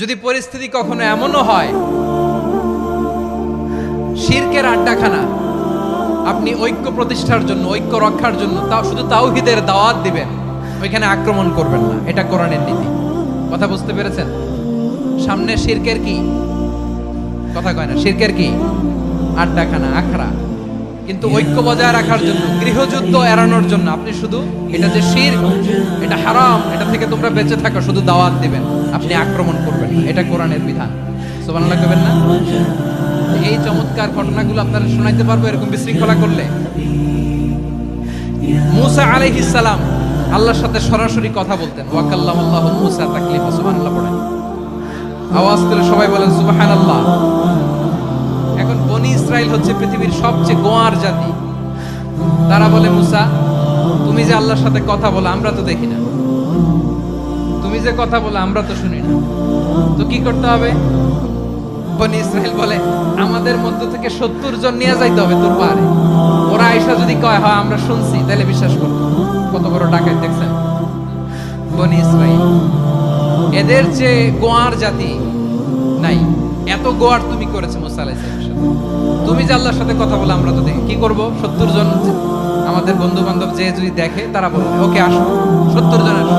যদি পরিস্থিতি কখনো এমনও হয়, শিরকের আড্ডাখানা, আপনি ঐক্য প্রতিষ্ঠার জন্য, ঐক্য রক্ষার জন্য তাও শুধু তাওহিদের দাওয়াত দিবেন, ওইখানে আক্রমণ করবেন না। এটা কোরআনের নীতি। কথা বুঝতে পেরেছেন? সামনে শিরকের কি? কথা কয় না, শিরকের কি? আড্ডাখানা, আখড়া। কিন্তু ঐক্য বজায় রাখার জন্য, গৃহযুদ্ধ এড়ানোর জন্য আপনি শুধু এটা যে শির এটা হারাম, এটা থেকে তোমরা বেঁচে থাকো, শুধু দাওয়াত দিবেন, আপনি আক্রমণ করবেন। এটা কোরআনের বিধান। সুবহানাল্লাহ কবেন না? এই চমৎকার ঘটনাগুলো আপনারা শোনাইতে পারব, এরকম বিশৃঙ্খলা করলে। মুসা আলাইহিস সালাম আল্লাহর সাথে সরাসরি কথা বলতেন। ওয়াকাল্লাম আল্লাহ মুসা তাকলিমা, সুবহানাল্লাহ পড়েন। আওয়াজ তুলে সবাই বলেন, সুবহানাল্লাহ। এখন বনি ইসরাইল হচ্ছে পৃথিবীর সবচেয়ে গোয়ার জাতি। তারা বলে, মুসা, তুমি যে আল্লাহর সাথে কথা বলো, আমরা তো দেখি না। তুমি যে কথা বলো, আমরা তো শুনি না। তো কি করতে হবে? বনি ইসরায়েল বলে, আমাদের মধ্য থেকে সত্তর জন নিয়ে যাইতে হবে তোর পারে ওরা আয়সা যদি কয়, হয়, আমরা শুনছি তাহলে বিশ্বাস করব কত বড় ডাকাত, দেখছেন? বনি ইসরায়েল এদের যে গোয়ার জাতি নাই, এত গোয়ার তুমি করেছ মুসা তুমি যে আল্লাহর সাথে কথা বলে, আমরা তো দেখি। কি করব? সত্তর জন আমাদের বন্ধু বান্ধব যে যদি দেখে, তারা বলবে, ওকে, আসো। সত্তর জন আসো।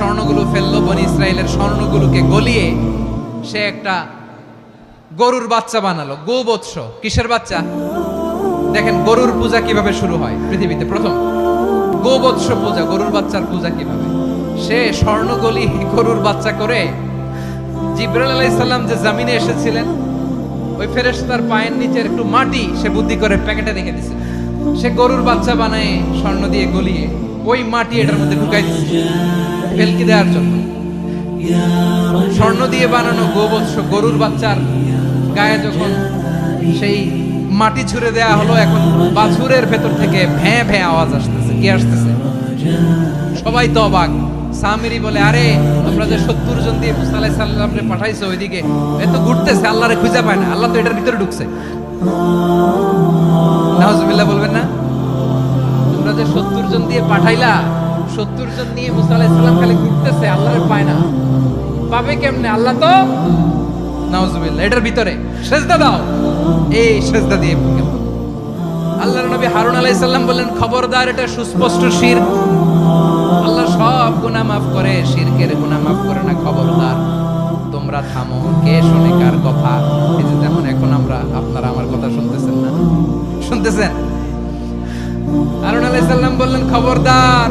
স্বর্ণগুলো ফেলল, বনি ইসরায়েলের স্বর্ণগুলোকে গলিয়ে সে একটা গরুর বাচ্চা বানালো, গোবৎস। কিসের বাচ্চা? দেখেন, গরুর পূজা কীভাবে শুরু হয় পৃথিবীতে? প্রথম, গোবৎস পূজা, গরুর বাচ্চার পূজা কীভাবে? সে স্বর্ণ স্বর্ণগলি গরুর বাচ্চা করে জিব্রাইল আলাইহিস সালাম যে জামিনে এসেছিলেন, ওই ফেরেশতার পায়ের নিচের একটু মাটি সে বুদ্ধি করে প্যাকেটে রেখে দিছিল সে গরুর বাচ্চা বানায় স্বর্ণ দিয়ে গলিয়ে ওই মাটি এটার মধ্যে ঢুকাই দিচ্ছে ফেলকি দেওয়ার জন্য। স্বর্ণ দিয়ে বানানো গোবৎস গরুর বাচ্চার গায়ে যখন সেই মাটি ছুঁড়ে দেয়া হলো, এখন বাছুরের ভেতর থেকে ভ্যাঁ ভ্যাঁ আওয়াজ আসতেছে। কি আসতেছে? সবাই তো অবাক। সামিরি বলে, আরে তোমরা যে সত্তর জন দিয়ে মুসা সালামরে পাঠাইছো ওইদিকে, এ তো ঘুরতেছে, আল্লাহরে খুঁজে পায় না, আল্লাহ তো এটার ভিতরে ঢুকছে। নাউজুবিল্লাহ বলবেন না, তোমরা যে সত্তর জন দিয়ে পাঠাইলা সত্তর জন নিয়ে মুসা খালি ঘুরতেছে, আল্লাহরে পায় না। পাবে কেমনে? আল্লাহ তো? নাউজুবিল্লাহ, এটার ভিতরে। সেজদা দাও। এই সেজদা দিয়ে। আল্লাহর নবী হারুন আলাইহিস সালাম বললেন, খবরদার, এটা সুস্পষ্ট শিরক আল্লাহ সব গুনাহ মাফ করে, শিরকের গুনাহ মাফ করে না, খবরদার। তোমরা থামো, কে শুনে কার কথা? যেমন এখন আমরা, আপনারা আমার কথা শুনতেছেন না? শুনতেছেন? হারুন আলাইহিস সালাম বললেন, খবরদার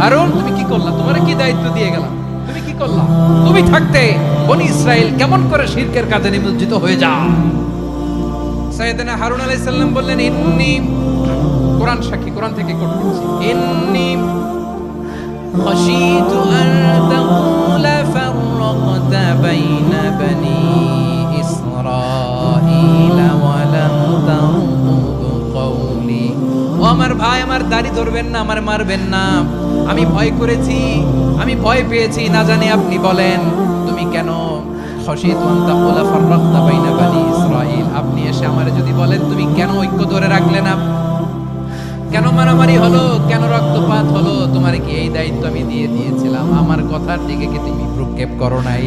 হারুন তুমি কি করলা তোমার কি দায়িত্ব দিয়ে গেলাম তুমি কি করলা তুমি থাকতে বনি ইসরায়েল কেমন করে শিরকের কাজে নিমজ্জিত হয়ে যা সাইয়েদনা হারুন আলাইহিস সালাম বললেন ইন্নি কোরআন সাক্ষী কোরআন থেকে কোট করছি ইন্নি خشيت أن تقول فرقت بين بني إسرائيل ولم ترقب قولي ও আমার ভাই আমার দাড়ি ধরবেন না, আমার মারবেন না। আমি ভয় করেছি, আমি ভয় পেয়েছি, না জানি আপনি বলেন, তুমি কেন? আপনি এসে আমারে যদি বলেন, তুমি কেন ঐক্য ধরে রাখলে না? কেন মারামারি হলো? কেন রক্তপাত হলো? তোমার কি এই দায়িত্ব আমি দিয়ে দিয়েছিলাম? আমার কথার দিকে কি তুমি প্রক্ষেপ করো নাই?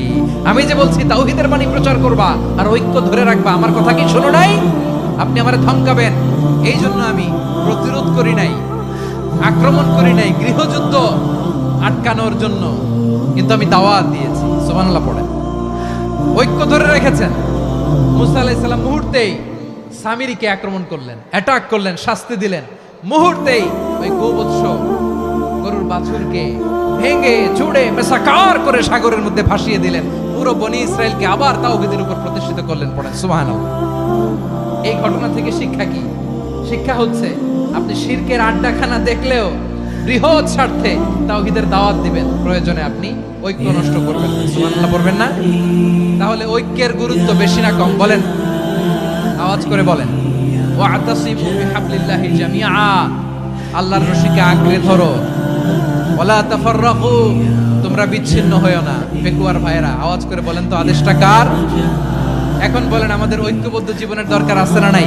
আমি যে বলছি, তাওহীদের বাণী প্রচার করবা আর ঐক্য ধরে রাখবা, আমার কথা কি শোনো নাই? আপনি আমার ধমকাবেন। এই জন্য আমি প্রতিরোধ করি নাই, আক্রমণ করি নাই, গৃহযুদ্ধ আটকানোর জন্য কিন্তু আমি দাওয়াত দিয়েছি, সুবহানাল্লাহ পড়েন। ঐক্য ধরে রেখেছেন। মুসা আলাইসাল্লাম মুহূর্তেই সামিরিকে আক্রমণ করলেন অ্যাটাক করলেন, শাস্তি দিলেন। মুহূর্তেই ওই গোবৎস গরুর বাছুরকে ভেঙে চুড়ে মেসাকার করে সাগরের মধ্যে ভাসিয়ে দিলেন। পুরো বনি ইসরায়েলকে আবার তাওহীদের উপর প্রতিষ্ঠিত করলেন, পড়েন, সুবহানাল্লাহ। এই ঘটনা থেকে শিক্ষা কি? শিক্ষা হচ্ছে আপনি শিরকের আড্ডাখানা দেখলেও বৃহৎ স্বার্থে তাওহীদের দাওয়াত দিবেন। প্রয়োজনে আপনি ঐক্য নষ্ট করবেন। সুবহানাল্লাহ পড়বেন না? তাহলে ঐক্যের গুরুত্ব বেশি না কম, বলেন। আওয়াজ করে বলেন। ওয়াতাসিমু বিহাবলিল্লাহি জামিআ। আল্লাহর রশিকে আঁকড়ে ধরো। ওয়ালা তাফাররাকু। তোমরা বিচ্ছিন্ন হয়েও না পেকুয়ার ভাইরা আওয়াজ করে বলেন তো, আদেশটা কার? এখন বলেন, আমাদের ঐক্যবদ্ধ জীবনের দরকার আছে না নাই?